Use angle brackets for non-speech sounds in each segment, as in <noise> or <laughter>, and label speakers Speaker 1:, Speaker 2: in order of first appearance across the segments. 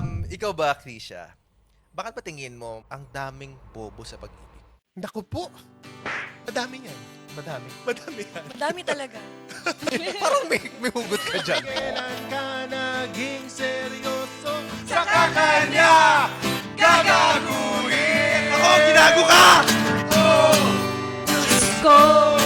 Speaker 1: Um, ikaw ba, Krisha? Bakit ba tingin mo ang daming bobo sa pag-ibig?
Speaker 2: Naku po. Madami yan.
Speaker 1: Madami. <laughs>
Speaker 2: Madami yan.
Speaker 3: Madami talaga. <laughs>
Speaker 1: Parang may, may hugot ka dyan.
Speaker 2: Kailan ka naging seryoso?
Speaker 1: Sa kakanya, gagaguhin! Ako, ginago ka!
Speaker 3: Go!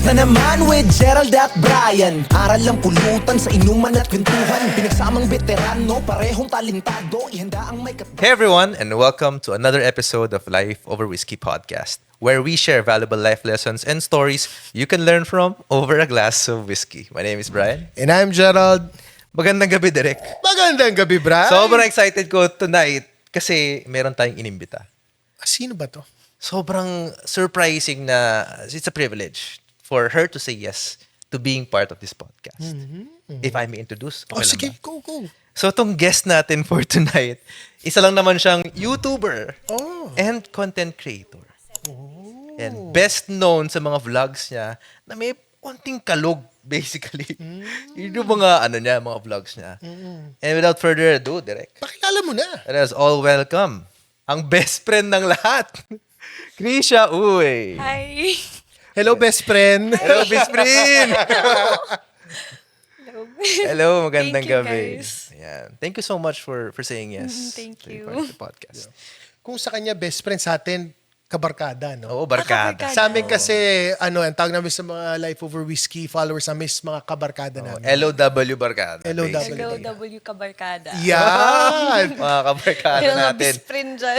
Speaker 4: Podcast na naman with Gerald at Brian Aral lang pulutan sa inuman at kwentuhan Pinagsamang veterano, parehong talentado Ihanda ang may kat...
Speaker 1: Hey everyone, and welcome to another episode of Life Over Whiskey podcast, where we share valuable life lessons and stories you can learn from over a glass of whiskey. My name is Brian.
Speaker 2: And I'm Gerald.
Speaker 1: Magandang gabi, Derek.
Speaker 2: Magandang gabi, Brad.
Speaker 1: Sobrang excited ko tonight kasi meron tayong inimbita.
Speaker 2: Ah, Sino ba to?
Speaker 1: Sobrang surprising na it's a privilege for her to say yes to being part of this podcast. If I may introduce.
Speaker 2: Oh,
Speaker 1: okay lang
Speaker 2: sige,
Speaker 1: ba?
Speaker 2: go, go.
Speaker 1: So, itong guest natin for tonight, isa lang naman siyang YouTuber
Speaker 2: Oh.
Speaker 1: and content creator. And best known sa mga vlogs niya na may konting kalog, <laughs> basically. Yun yung mga, ano niya, mga vlogs niya. And without further ado, direct,
Speaker 2: Pakilala mo na.
Speaker 1: let us all welcome ang best friend ng lahat, <laughs> Krisha Uy.
Speaker 3: Hi! <laughs> <laughs>
Speaker 2: Hello, best friend.
Speaker 1: Hello, <laughs> best friend!
Speaker 3: Hello.
Speaker 1: Hello, magandang
Speaker 3: Thank you,
Speaker 1: gabi.
Speaker 3: guys.
Speaker 1: Ayan. Thank you so much for for saying yes.
Speaker 3: Mhm, thank
Speaker 1: to
Speaker 3: you.
Speaker 1: the podcast.
Speaker 2: Kung sa kanya, best friend sa atin, kabarkada, no?
Speaker 1: Oo, barkada.
Speaker 3: kabarkada.
Speaker 2: Sa amin kasi, ano, ang tawag namin sa mga Life Over Whiskey followers namin is mga kabarkada namin.
Speaker 1: LOW barkada.
Speaker 2: LOW.
Speaker 1: basically.
Speaker 3: LOW Kabarkada.
Speaker 2: Yan! <laughs>
Speaker 1: Mga kabarkada
Speaker 3: mga
Speaker 1: natin.
Speaker 3: best friend dyan.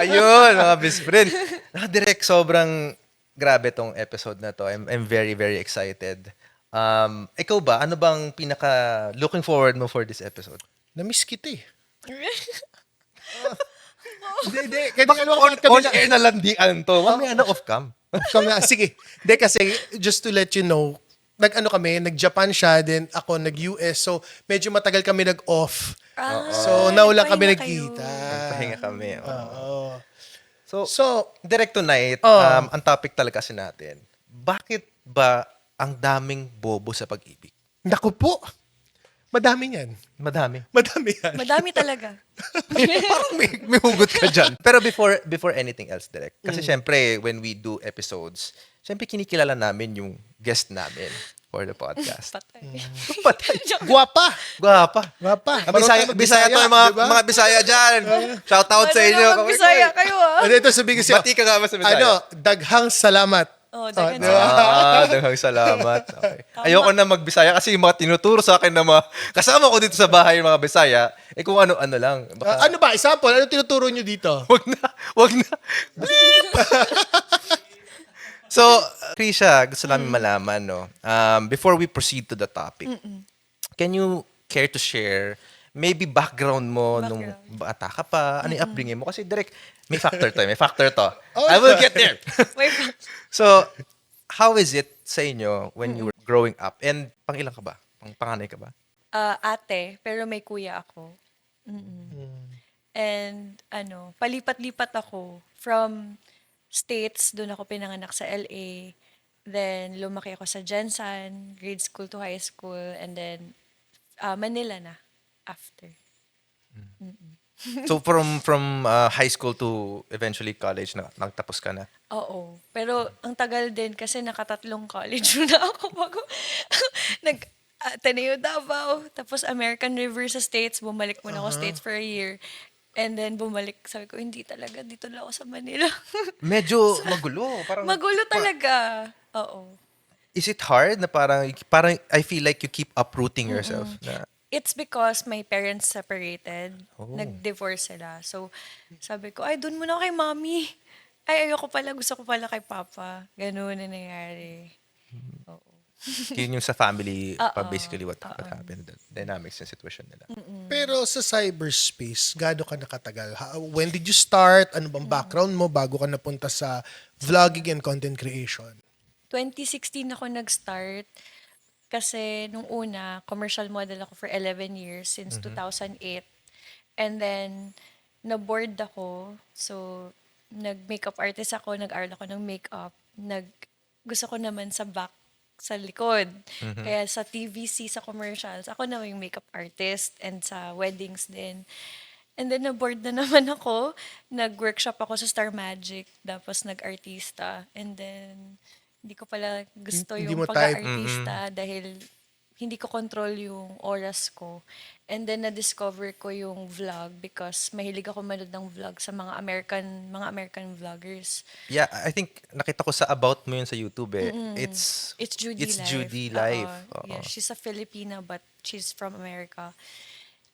Speaker 1: Ayun, mga best friend. Nakadirect, sobrang grabe tong episode na to. I'm, I'm very, very excited. Um, ikaw ba, ano bang pinaka looking forward mo for this episode?
Speaker 2: Namiss kita eh. <laughs> Hindi, hindi. Kaya
Speaker 1: Bakit
Speaker 2: ano,
Speaker 1: on,
Speaker 2: kami
Speaker 1: on air na landian to? Mamaya na off cam.
Speaker 2: Kami, sige. Hindi kasi, just to let you know, nag-ano kami, nag-Japan siya, then ako nag-US. So, medyo matagal kami nag-off.
Speaker 3: Ah,
Speaker 2: So, naulang kami
Speaker 3: nagpahinga kayo.
Speaker 2: nagkita.
Speaker 1: Pahinga kami. oo.
Speaker 2: Oo.
Speaker 1: So,
Speaker 2: So,
Speaker 1: direct tonight,
Speaker 2: Oh.
Speaker 1: um, ang topic talaga kasi natin, bakit ba ang daming bobo sa pag-ibig?
Speaker 2: naku po. Madami yan.
Speaker 1: Madami.
Speaker 2: Madami yan.
Speaker 3: Madami talaga. <laughs>
Speaker 1: Parang may, may hugot ka dyan. <laughs> Pero before before anything else, direct. Kasi syempre, when we do episodes, syempre kinikilala namin yung guest namin for the podcast. <laughs>
Speaker 3: Patay.
Speaker 1: Patay. <laughs>
Speaker 2: Guwapa.
Speaker 1: Gwapa.
Speaker 2: Guwapa.
Speaker 1: Ah, Bisaya,
Speaker 2: Marunong
Speaker 1: Bisaya to, mga,
Speaker 2: diba?
Speaker 1: mga Bisaya dyan. Shout out sa inyo.
Speaker 3: Marunong Bisaya kayo ah.
Speaker 2: Ano ito sabihin ko sa'yo?
Speaker 1: Bati ka nga ba sa Bisaya?
Speaker 2: Ano, daghang salamat.
Speaker 3: Oh, dagan
Speaker 2: diba?
Speaker 1: Ah, daghang salamat. Okay. <laughs> Ayoko na magbisaya kasi yung mga tinuturo sa akin na mga kasama ko dito sa bahay yung mga Bisaya, eh kung ano-ano lang. Baka,
Speaker 2: Ah, ano ba? Example, ano tinuturo nyo dito?
Speaker 1: Wag na, wag na. Krisha, gusto namin malaman, no? Um, before we proceed to the topic, can you care to share maybe background mo nung bata ka pa? Ano yung upbringing mo? Kasi direct, may factor to, may factor to. <laughs>
Speaker 2: Oh.
Speaker 1: I will get there. <laughs>
Speaker 3: Wait,
Speaker 1: so, how is it sa inyo when you were growing up? And pang ilang ka ba? Pang panganay ka ba?
Speaker 3: ah, ate, pero may kuya ako. Mm-mm. And ano, palipat-lipat ako from States, doon ako pinanganak sa LA. Then lumaki ako sa Jensen, grade school to high school, and then ah, Manila na after. <laughs>
Speaker 1: So, from from uh, high school to eventually college, na, nagtapos ka na?
Speaker 3: Oo. Pero ang tagal din kasi nakatatlong college <laughs> na ako bago <laughs> nag Ateneo Davao, tapos American River sa States, bumalik muna ako States for a year. And then bumalik, sabi ko, hindi talaga, dito lang ako sa Manila.
Speaker 1: Medyo magulo. Parang,
Speaker 3: Magulo talaga. Oo.
Speaker 1: Is it hard na parang, parang I feel like you keep uprooting yourself? Na,
Speaker 3: It's because my parents separated.
Speaker 1: Oh.
Speaker 3: Nag-divorce sila. So, sabi ko, ay, doon muna kay mommy. <laughs> Ay, ayoko pala, gusto ko pala kay papa. Ganun na nangyari. Oo. <laughs>
Speaker 1: yun yung sa family, pa
Speaker 3: Oo.
Speaker 1: basically what, what happened, the dynamics ng situation nila.
Speaker 2: Pero sa cyberspace, gaano ka nakatagal? Ha- When did you start? Ano bang background mo bago ka napunta sa vlogging and content creation?
Speaker 3: 2016 ako nag-start kasi nung una, commercial model ako for 11 years since 2008. And then, na-board ako. So, nag-makeup artist ako, nag-aral ako ng makeup. Nag, gusto ko naman sa back, sa likod. Kaya sa TVC, sa commercials, ako na yung makeup artist and sa weddings din. And then, na-board na <laughs> naman ako. Nag-workshop ako sa Star Magic. Tapos, nag-artista. And then, hindi ko pala gusto
Speaker 2: Hindi
Speaker 3: yung
Speaker 2: mo type.
Speaker 3: pag-artista dahil hindi ko control yung oras ko. And then na-discover ko yung vlog because mahilig ako manood ng vlog sa mga American mga American vloggers.
Speaker 1: Yeah, I think nakita ko sa about mo yun sa YouTube eh. It's
Speaker 3: It's Judy
Speaker 1: It's
Speaker 3: Life.
Speaker 1: Judy
Speaker 3: Oo.
Speaker 1: Life. Oo.
Speaker 3: Yeah, she's a Filipina but she's from America.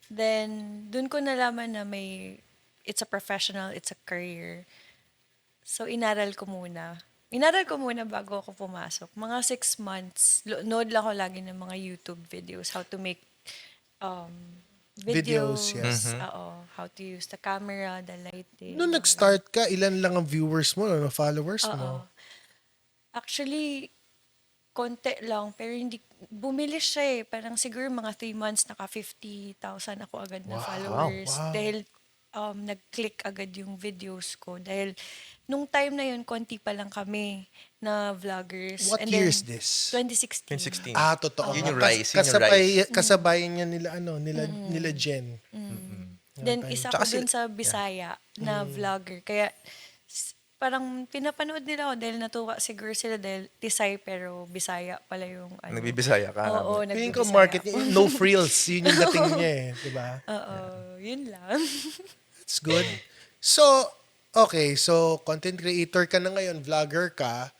Speaker 3: Then dun ko nalaman na may it's a professional, it's a career. So inaral ko muna. Inaral ko muna bago ako pumasok. Mga six months, nood lang ako lagi ng mga YouTube videos, how to make um,
Speaker 2: Videos,
Speaker 3: videos.
Speaker 2: yes.
Speaker 3: Oo, how to use the camera, the lighting.
Speaker 2: Nung nag-start ka, ilan lang ang viewers mo, no, followers mo?
Speaker 3: Oo. Actually, konti lang, pero hindi, bumili siya eh. Parang siguro mga three months, naka 50,000 ako agad na
Speaker 2: Wow,
Speaker 3: followers.
Speaker 2: wow.
Speaker 3: Dahil um, nag-click agad yung videos ko. Dahil nung time na yun, konti pa lang kami na vloggers.
Speaker 2: What
Speaker 3: And
Speaker 2: year
Speaker 3: then,
Speaker 2: is this?
Speaker 3: 2016.
Speaker 1: 2016.
Speaker 2: Ah, totoo.
Speaker 1: Yun yung rise, yun yung
Speaker 2: kasabay,
Speaker 1: rise.
Speaker 2: kasabayan niya nila, ano, nila, nila Jen.
Speaker 3: Then isa
Speaker 1: Tsaka
Speaker 3: ko dun
Speaker 1: sila-
Speaker 3: sa Bisaya na vlogger. Kaya s- parang pinapanood nila ako dahil natuwa siguro sila dahil Tisay pero Bisaya pala yung ano.
Speaker 1: Nagbibisaya ka.
Speaker 3: Oo,
Speaker 2: Feeling ko
Speaker 3: nagbibisaya
Speaker 2: market, no frills. Yun yung dating <laughs> niya eh. Diba?
Speaker 3: Oo, yun lang. <laughs>
Speaker 2: It's good. So, okay. So, content creator ka na ngayon, vlogger ka,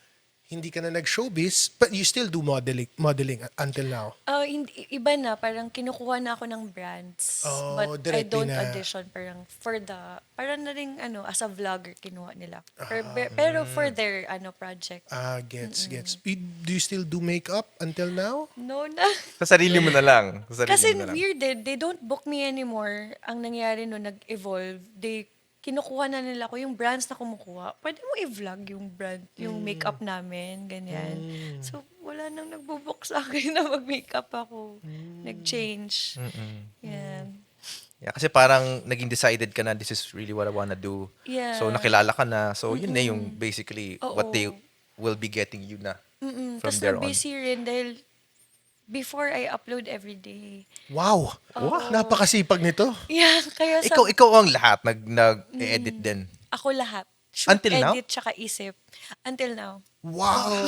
Speaker 2: hindi ka na nag-showbiz, but you still do modeling modeling until now.
Speaker 3: Ah, hindi, iba na, parang kinukuha na ako ng brands.
Speaker 2: Oh,
Speaker 3: but I don't
Speaker 2: na.
Speaker 3: audition. Parang for the, parang na rin, ano, as a vlogger, kinuha nila. Per-
Speaker 2: Ah.
Speaker 3: per- pero for their, ano, project.
Speaker 2: Ah, gets, gets. You- Do you still do makeup until now?
Speaker 3: No na.
Speaker 1: Sa sarili mo na lang. Sa sarili
Speaker 3: Kasi
Speaker 1: mo na lang.
Speaker 3: weird eh, they don't book me anymore. Ang nangyari no, nag-evolve. They, kinukuha na nila ko yung brands na kumukuha. Pwede mo i-vlog yung brand, yung makeup namin, ganyan. So, wala nang nagbubook sa akin na mag-makeup ako. Nag-change. Yan.
Speaker 1: Yeah, kasi parang naging decided ka na this is really what I wanna do.
Speaker 3: Yeah.
Speaker 1: So nakilala ka na. So yun na yung basically what
Speaker 3: Oo.
Speaker 1: they will be getting you na
Speaker 3: Mm-mm.
Speaker 1: from
Speaker 3: Tapos
Speaker 1: there on.
Speaker 3: na-busy rin dahil before I upload every day.
Speaker 2: Wow! Napakasipag nito.
Speaker 3: Yeah, kaya sa,
Speaker 1: Ikaw ikaw ang lahat nag nag-edit din.
Speaker 3: ako lahat. Shoot,
Speaker 1: Until now?
Speaker 3: edit, tsaka isip. Until now.
Speaker 2: Wow!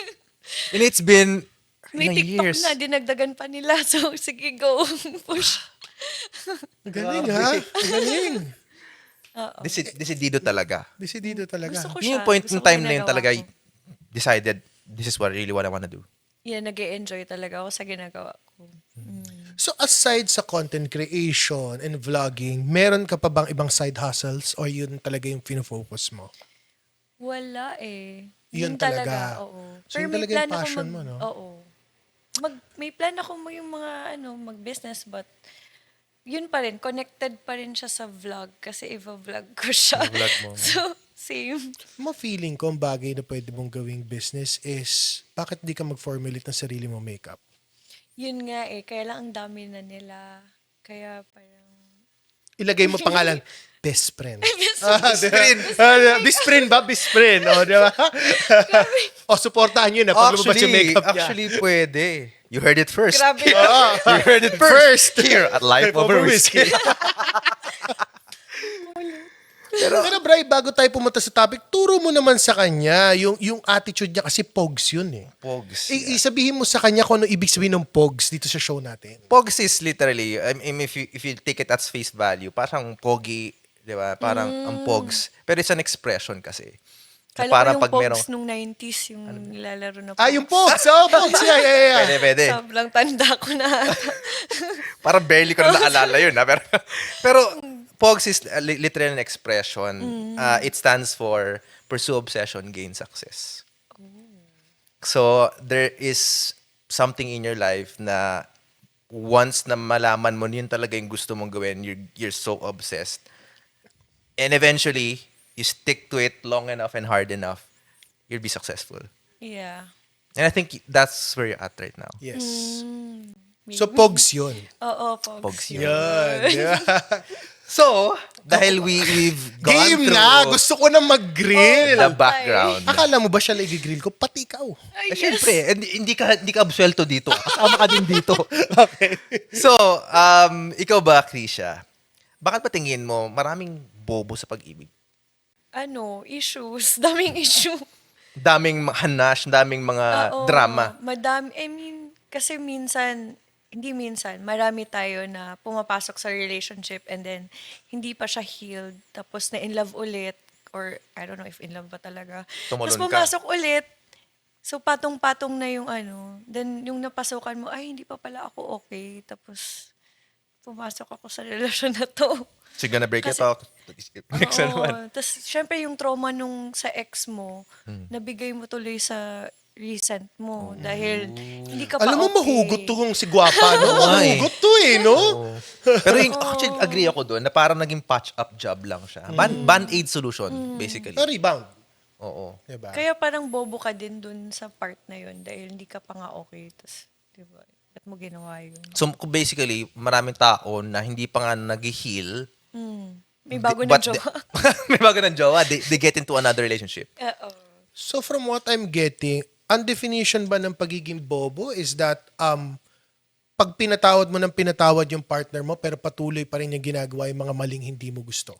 Speaker 2: <laughs>
Speaker 1: And it's been
Speaker 3: May
Speaker 1: ilang
Speaker 3: TikTok
Speaker 1: years.
Speaker 3: na, dinagdagan pa nila. <laughs> So, sige, go. <laughs> Push.
Speaker 2: Galing ha? Galing.
Speaker 1: Desi- Decidido talaga.
Speaker 2: Decidido talaga.
Speaker 3: Gusto ko siya.
Speaker 1: yung point
Speaker 3: Gusto
Speaker 1: ng
Speaker 3: ko
Speaker 1: time na yun
Speaker 3: ginagawa
Speaker 1: talaga
Speaker 3: ko.
Speaker 1: decided this is what really what I wanna do.
Speaker 3: Yeah, nag enjoy talaga ako sa ginagawa ko.
Speaker 2: So aside sa content creation and vlogging, meron ka pa bang ibang side hustles or yun talaga yung pinofocus mo?
Speaker 3: Wala eh.
Speaker 2: Yun talaga.
Speaker 3: oo.
Speaker 2: So, yun talaga yung passion
Speaker 3: mag,
Speaker 2: mo, no?
Speaker 3: Oo. Mag, may plan ako mo yung mga, ano, mag-business, but yun pa rin, connected pa rin siya sa vlog kasi i-vlog ko siya.
Speaker 1: I-vlog mo. <laughs>
Speaker 3: So, same.
Speaker 2: Mo feeling ko ang bagay na pwede mong gawing business is bakit di ka mag-formulate ng sarili mo makeup?
Speaker 3: Yun nga eh, kaya lang ang dami na nila. Kaya parang,
Speaker 2: Ilagay mo pangalan, <laughs> best friend.
Speaker 3: Best
Speaker 2: Ah, di ba? Ah, best friend ba? Best friend. O, di ba? <laughs> o, supportahan nyo na pag lumabas yung makeup niya.
Speaker 1: actually pwede. You heard it first.
Speaker 3: grabe. <laughs>
Speaker 1: you heard it first. Here at Life Over Whiskey.
Speaker 2: Pero, Pero Bray, bago tayo pumunta sa topic, turo mo naman sa kanya yung, yung attitude niya kasi pogs yun eh.
Speaker 1: Pogs.
Speaker 2: I- isabihin mo sa kanya kung ano ibig sabihin ng pogs dito sa show natin.
Speaker 1: Pogs is literally, I mean, if you, if you take it at face value, parang pogi, di ba? Parang ang pogs. Pero it's an expression kasi. Na
Speaker 3: Kala
Speaker 1: parang
Speaker 3: ko yung
Speaker 1: pag merong,
Speaker 3: Pogs nung 90s, yung nilalaro na
Speaker 2: Ah, yung pogs! Oh, pogs! Yeah, yeah, yeah.
Speaker 1: pwede, pwede.
Speaker 3: Sobrang tanda ko na. <laughs>
Speaker 1: Parang barely ko na naalala yun. Ha? Pero, <laughs> pero pogs is uh, li- literally an expression. Uh, it stands for pursue obsession, gain success. So, there is something in your life na once na malaman mo yun talaga yung gusto mong gawin, you're, you're so obsessed. And eventually, you stick to it long enough and hard enough, you'll be successful.
Speaker 3: yeah.
Speaker 1: And I think that's where you're at right now.
Speaker 2: Yes. So, pogs yun.
Speaker 3: Oo, Pogs.
Speaker 1: Pogs yun.
Speaker 2: Yun. <laughs> di ba?
Speaker 1: So, dahil we, we've <laughs> gone
Speaker 2: Game
Speaker 1: through
Speaker 2: na! Gusto ko na mag-grill!
Speaker 1: the background.
Speaker 2: Akala mo ba siya lagi grill ko? Pati ikaw.
Speaker 3: Ay,
Speaker 1: Eh,
Speaker 3: yes.
Speaker 1: Siyempre, hindi, hindi ka hindi ka absuelto dito. <laughs> Kasama ka din dito. <laughs>
Speaker 2: Okay.
Speaker 1: So, um, ikaw ba, Krisha? Bakit ba tingin mo maraming bobo sa pag-ibig?
Speaker 3: Ano, issues. Daming issue.
Speaker 1: Daming mga hanash, daming mga
Speaker 3: Oo,
Speaker 1: drama.
Speaker 3: Madami, I mean, kasi minsan, hindi minsan, marami tayo na pumapasok sa relationship and then hindi pa siya healed. Tapos na in love ulit. Or I don't know if in love ba talaga.
Speaker 1: Tumalon
Speaker 3: Tapos
Speaker 1: ka.
Speaker 3: pumasok ulit. So patong-patong na yung ano. Then yung napasukan mo, ay hindi pa pala ako okay. Tapos pumasok ako sa relasyon na to.
Speaker 1: So, you're gonna break it
Speaker 3: Kasi-
Speaker 1: off. Next <laughs> naman.
Speaker 3: Tapos, syempre, yung trauma nung sa ex mo,
Speaker 1: Hmm.
Speaker 3: nabigay mo tuloy sa recent mo. Dahil, hindi ka pa
Speaker 2: Alam mo,
Speaker 3: okay.
Speaker 2: mahugot to kung si Guapa, no? <laughs>
Speaker 1: eh.
Speaker 2: Mahugot to eh, no?
Speaker 1: Pero yung, actually, agree ako doon na parang naging patch-up job lang siya. Ban-
Speaker 3: Mm.
Speaker 1: Band-aid solution, basically.
Speaker 2: A rebound.
Speaker 1: Oo.
Speaker 2: Diba?
Speaker 3: Kaya parang bobo ka din dun sa part na yun dahil hindi ka pa nga okay. Tapos, di ba? Ba't mo ginawa yun?
Speaker 1: So, kung basically, maraming tao na hindi pa nga nag-heal.
Speaker 3: Hmm. May bago
Speaker 1: but
Speaker 3: na jowa.
Speaker 1: they- <laughs> may bago ng jowa. They, they get into another relationship.
Speaker 3: Oo.
Speaker 2: So from what I'm getting, ang definition ba ng pagiging bobo is that um pag pinatawad mo ng pinatawad yung partner mo pero patuloy pa rin yung ginagawa yung mga maling hindi mo gusto.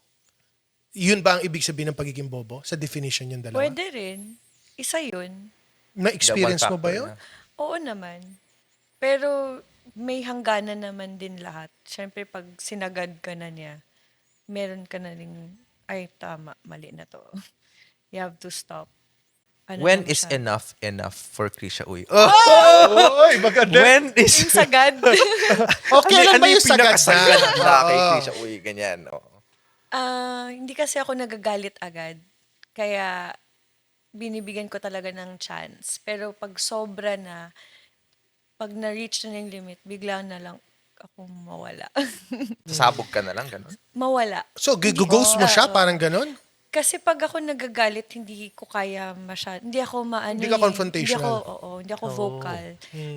Speaker 2: Yun ba ang ibig sabihin ng pagiging bobo? Sa definition yung dalawa?
Speaker 3: Pwede rin. Isa yun.
Speaker 2: Na-experience mo ba yun?
Speaker 1: na.
Speaker 3: Oo naman. Pero may hangganan naman din lahat. Siyempre, pag sinagad ka na niya, meron ka na rin, ay, tama, mali na to. <laughs> You have to stop. Ano
Speaker 1: When is
Speaker 3: siya.
Speaker 1: enough enough for Krisha Uy? Oh!
Speaker 2: Oy, maganda.
Speaker 1: When is...
Speaker 3: Yung sagad. <laughs>
Speaker 2: Okay lang ba yung sagad
Speaker 1: pinakasagad
Speaker 2: na?
Speaker 1: na kay
Speaker 2: Oo.
Speaker 1: Krisha Uy? Ganyan. Oo.
Speaker 3: Ah, hindi kasi ako nagagalit agad. Kaya, binibigyan ko talaga ng chance. Pero pag sobra na, pag na-reach na yung limit, bigla na lang ako mawala. <laughs>
Speaker 1: Sasabog ka na lang, gano'n.
Speaker 3: mawala.
Speaker 2: So, ghost mo siya? Parang ganon?
Speaker 3: Kasi pag ako nagagalit, hindi ko kaya masyad. Hindi ako maano.
Speaker 2: Hindi ka
Speaker 3: eh.
Speaker 2: confrontational.
Speaker 3: Hindi ako, oo, hindi ako vocal.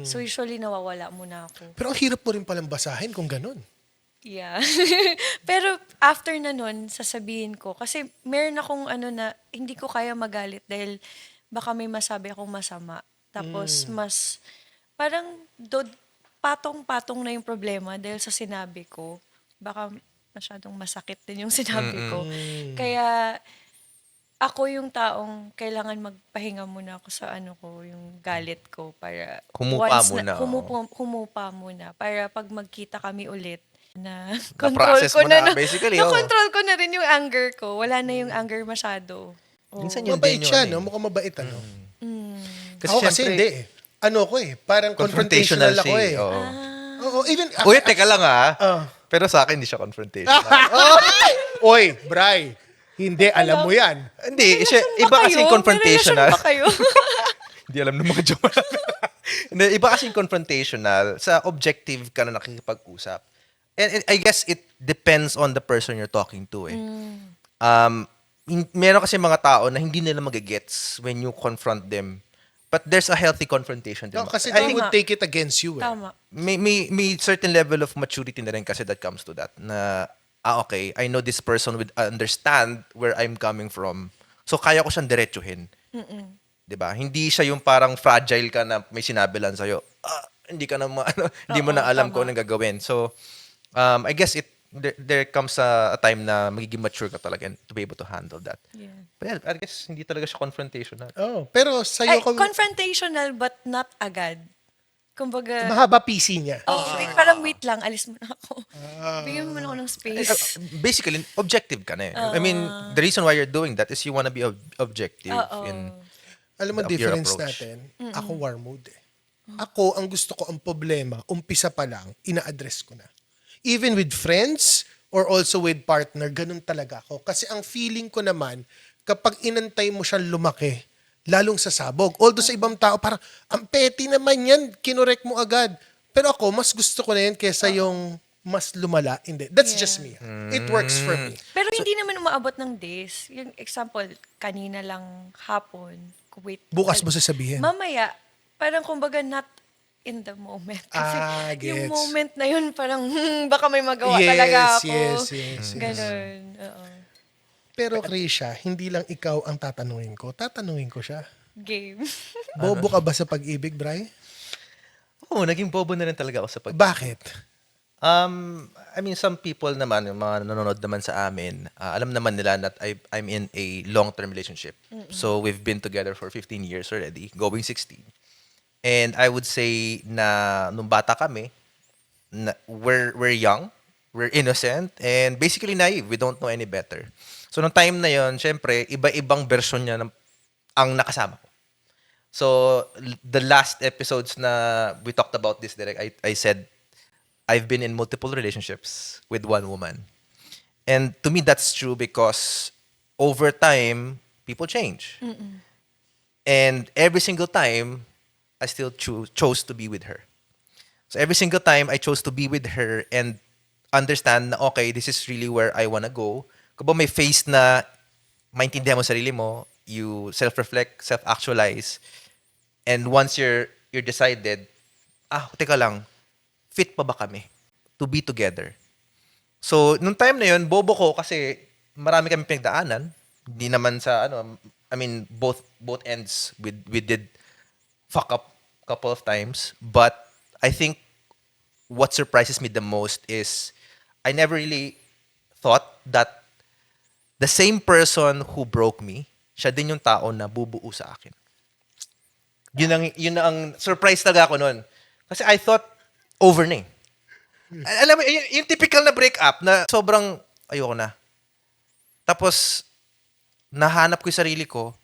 Speaker 3: So usually nawawala muna ako.
Speaker 2: Pero ang hirap mo rin palang basahin kung ganon.
Speaker 3: Yeah. <laughs> Pero after na nun, sasabihin ko. Kasi meron akong ano na, hindi ko kaya magalit dahil baka may masabi akong masama. Tapos mas, parang do, patong-patong na yung problema dahil sa sinabi ko. Baka masyadong masakit din yung sinabi ko. Kaya ako yung taong kailangan magpahinga muna ako sa ano ko, yung galit ko para
Speaker 1: Humupa
Speaker 3: once
Speaker 1: muna,
Speaker 3: Na, humupa, humupa muna para pag magkita kami ulit na control ko
Speaker 1: na,
Speaker 3: na,
Speaker 1: basically,
Speaker 3: na
Speaker 1: oo.
Speaker 3: control ko na rin yung anger ko. Wala na yung anger masyado. Oo.
Speaker 1: Minsan yun
Speaker 2: Mabait siya,
Speaker 1: yun,
Speaker 2: no?
Speaker 1: eh.
Speaker 2: Mukhang mabait, ano?
Speaker 1: syempre,
Speaker 2: ako kasi hindi eh. Ano ko eh, parang confrontational, ako
Speaker 1: siya
Speaker 2: eh.
Speaker 1: Oo.
Speaker 2: Oo, even...
Speaker 1: Uy, teka lang ah.
Speaker 2: Ah.
Speaker 1: Pero sa akin, hindi siya confrontational. <laughs>
Speaker 2: Oy, Bray, hindi, alam mo yan.
Speaker 1: hindi, siya,
Speaker 3: Ba
Speaker 1: iba
Speaker 3: kayo?
Speaker 1: kasing
Speaker 3: May
Speaker 1: confrontational.
Speaker 3: relasyon ba kayo? <laughs>
Speaker 1: Hindi alam ng mga jowa. <laughs> Hindi, iba kasing confrontational. Sa objective ka na nakikipag-usap. And, and I guess it depends on the person you're talking to eh. Um, hin- meron kasi mga tao na hindi nila magigets when you confront them. But there's a healthy confrontation. din.
Speaker 2: No, kasi
Speaker 1: I
Speaker 2: they
Speaker 1: think
Speaker 2: would take it against you eh.
Speaker 3: Tama.
Speaker 1: may, may, may certain level of maturity na rin kasi that comes to that. Na, ah, okay, I know this person would understand where I'm coming from. So, kaya ko siyang diretsuhin. 'Di ba? Hindi siya yung parang fragile ka na may sinabi lang sa'yo. Ah, hindi ka na ma- <laughs> ano, hindi mo na alam kung anong gagawin. So, um, I guess it there, there comes a, a time na magiging mature ka talaga and to be able to handle that.
Speaker 3: Yeah.
Speaker 1: But yeah, I guess hindi talaga siya confrontational.
Speaker 2: Oh, pero
Speaker 3: Ay,
Speaker 2: sa'yo ko,
Speaker 3: confrontational but not agad. Kumbaga,
Speaker 2: mahaba PC niya.
Speaker 3: oh, wait, parang wait lang, alis mo na ako. Bigyan mo muna ako ng space.
Speaker 1: Basically, objective ka na eh. I mean, the reason why you're doing that is you wanna be ob- objective
Speaker 3: Oo.
Speaker 1: in
Speaker 2: Alam mo, difference natin, ako war mode eh. Ako, ang gusto ko, ang problema, umpisa pa lang, ina-address ko na. Even with friends or also with partner, ganun talaga ako. Kasi ang feeling ko naman, kapag inantay mo siyang lumaki, lalong sasabog. Although sa ibang tao, parang, ang petty naman yan, kinorek mo agad. Pero ako, mas gusto ko na yan kesa yung mas lumala. Hindi. That's
Speaker 3: Yeah.
Speaker 2: just me. It works for me.
Speaker 3: Pero hindi naman umaabot ng days. Yung example, kanina lang hapon, wait.
Speaker 2: Bukas mo sasabihin.
Speaker 3: Mamaya, parang kumbaga not in the moment. <laughs> Kasi
Speaker 2: Ah,
Speaker 3: yung
Speaker 2: gets.
Speaker 3: moment na yun, parang hmm, baka may magawa
Speaker 2: Yes,
Speaker 3: talaga ako.
Speaker 2: yes, yes, yes.
Speaker 3: Ganon. Oo.
Speaker 2: Pero Krisha, hindi lang ikaw ang tatanungin ko. Tatanungin ko siya.
Speaker 3: Game. <laughs>
Speaker 2: Bobo ka ba sa pag-ibig, Bray?
Speaker 1: Oo, naging bobo na rin talaga ako sa pag...
Speaker 2: Bakit?
Speaker 1: Um, I mean, some people naman, yung mga nanonood naman sa amin, ah, alam naman nila that I, I'm in a long-term relationship. So, we've been together for 15 years already, going 16. And I would say na nung bata kami, na, we're, we're young, we're innocent, and basically naive. We don't know any better. So, nung time na yon syempre, iba-ibang version niya ng, ang nakasama ko. So, the last episodes na we talked about this, direct, I, I said, I've been in multiple relationships with one woman. And to me, that's true because over time, people change. And every single time, I still cho- chose to be with her. So every single time, I chose to be with her and understand na, okay, this is really where I wanna go. Kung may face na maintindihan mo sarili mo, you self-reflect, self-actualize, and once you're you're decided, ah, teka lang, fit pa ba kami to be together? So, nung time na yun, bobo ko kasi marami kami pinagdaanan. Hindi naman sa, ano, I mean, both both ends, we, we did fuck up couple of times. But I think what surprises me the most is I never really thought that the same person who broke me, siya din yung tao na bubuo sa akin. Yun ang, yun ang surprise talaga ako noon. Kasi I thought over na eh. Al- Alam mo, yung, yung typical na breakup na sobrang ayoko na. Tapos, nahanap ko yung sarili ko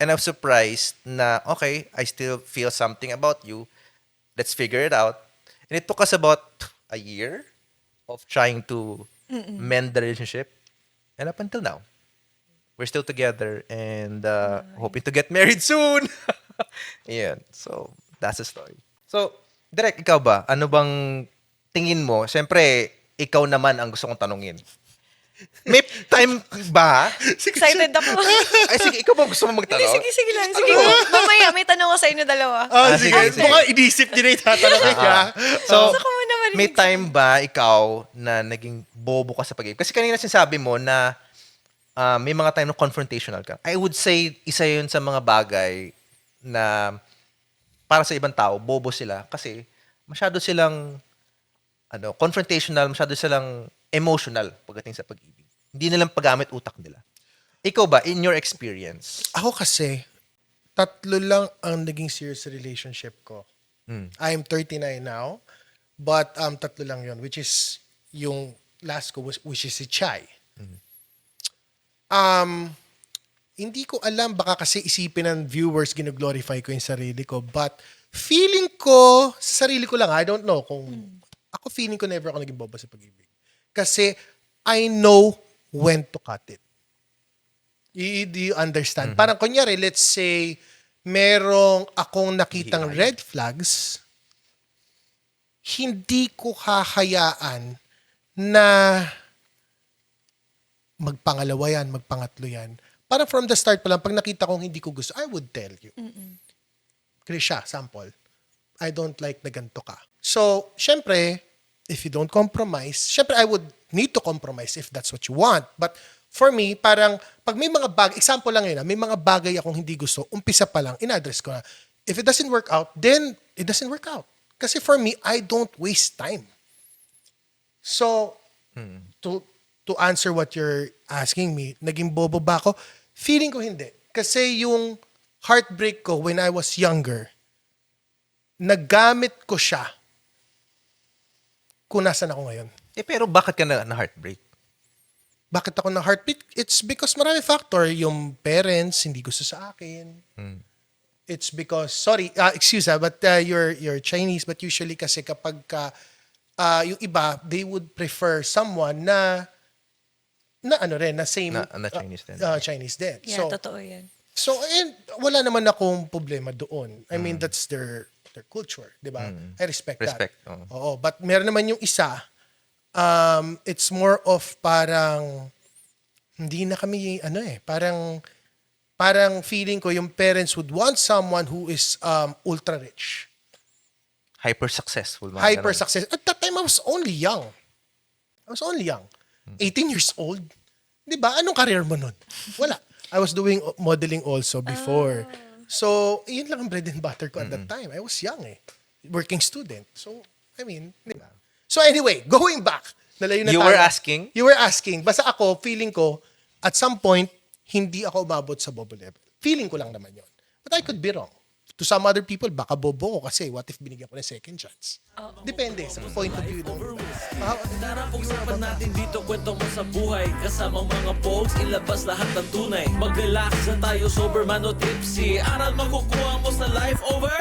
Speaker 1: and I'm surprised na, okay, I still feel something about you. Let's figure it out. And it took us about a year of trying to mend the relationship. And up until now, we're still together and uh, hoping to get <laughs> married soon. <laughs> Ayan. So, that's the story. So, Direk, ikaw ba? Ano bang tingin mo? Siyempre, ikaw naman ang gusto kong tanungin. May time ba?
Speaker 3: Excited ako.
Speaker 1: Ay, sige, ikaw ba gusto mo
Speaker 3: Hindi,
Speaker 1: magtanong?
Speaker 3: sige, sige lang. Sige. Mamaya, may tanong ko sa inyo dalawa.
Speaker 2: Ah,
Speaker 1: Ah,
Speaker 2: sige.
Speaker 1: sige.
Speaker 2: Mukhang inisip din na itatanungin ka.
Speaker 1: So,
Speaker 3: Gusto ko muna marinig
Speaker 1: may time ba ikaw na naging bobo ka sa pag Kasi kanina sinasabi mo na ah, may mga time na confrontational ka. I would say, isa yun sa mga bagay na para sa ibang tao, bobo sila kasi masyado silang ano, confrontational, masyado silang emotional pagdating sa pag-ibig. Hindi nilang paggamit utak nila. Ikaw ba, in your experience?
Speaker 2: Ako kasi, tatlo lang ang naging serious relationship ko. I'm 39 now, but um, tatlo lang yon which is yung last ko, was- which is si Chai. Um, hindi ko alam, baka kasi isipin ng viewers, ginoglorify ko yung sarili ko, but feeling ko, sa sarili ko lang, I don't know kung, ako feeling ko never ako naging bobo sa pag-ibig. Kasi, I know when to cut it. Y- Do you understand? Parang kunyari, let's say, merong akong nakitang red flags, hindi ko hahayaan na magpangalawa yan, magpangatlo yan. Parang from the start pa lang, pag nakita kong hindi ko gusto, I would tell you. Krisha, sample. I don't like na ganito ka. So, syempre, if you don't compromise, syempre I would need to compromise if that's what you want. But for me, parang pag may mga bagay, example lang yun, ah, may mga bagay akong hindi gusto, umpisa pa lang, in-address ko na. If it doesn't work out, then it doesn't work out. Kasi for me, I don't waste time. So, to to answer what you're asking me, naging bobo ba ako? Feeling ko hindi. Kasi yung heartbreak ko when I was younger, nagamit ko siya kung nasan ako ngayon.
Speaker 1: Eh, pero bakit ka na, na heartbreak?
Speaker 2: Bakit ako na heartbeat? It's because marami factor. Yung parents, hindi gusto sa akin. It's because, sorry, uh, excuse ah, but uh, you're, you're Chinese, but usually kasi kapag ka, uh, yung iba, they would prefer someone na, na ano rin, na same,
Speaker 1: Na- na Chinese din.
Speaker 2: uh, Chinese din.
Speaker 3: Yeah,
Speaker 2: so,
Speaker 3: totoo yan.
Speaker 2: So, and wala naman akong problema doon. I mean, that's their their culture, di ba? I respect,
Speaker 1: Respect,
Speaker 2: that.
Speaker 1: oo.
Speaker 2: Oo, but meron naman yung isa, um, it's more of parang, hindi na kami, ano eh, parang, parang feeling ko yung parents would want someone who is um, ultra rich.
Speaker 1: hyper successful.
Speaker 2: Hyper success. At that time, I was only young. I was only young. 18 years old. Di ba? Anong career mo nun? Wala. I was doing modeling also before. So, yun lang ang bread and butter ko at that time. I was young eh. Working student. So, I mean, di ba? So anyway, going back. Nalayo na
Speaker 1: You
Speaker 2: tayo.
Speaker 1: were asking?
Speaker 2: You were asking. Basta ako, feeling ko, at some point, hindi ako umabot sa bobo level. Feeling ko lang naman yon. But I could be wrong. To some other people, baka bobo ko kasi what if binigyan ko ng second chance? Depende sa point of view. Ah,
Speaker 5: Tara pag-usapan natin dito kwento mo sa buhay. Kasamang mga pogs, ilabas lahat ng tunay. Mag-relax na tayo, sober man o tipsy. Aral makukuha mo sa life. Over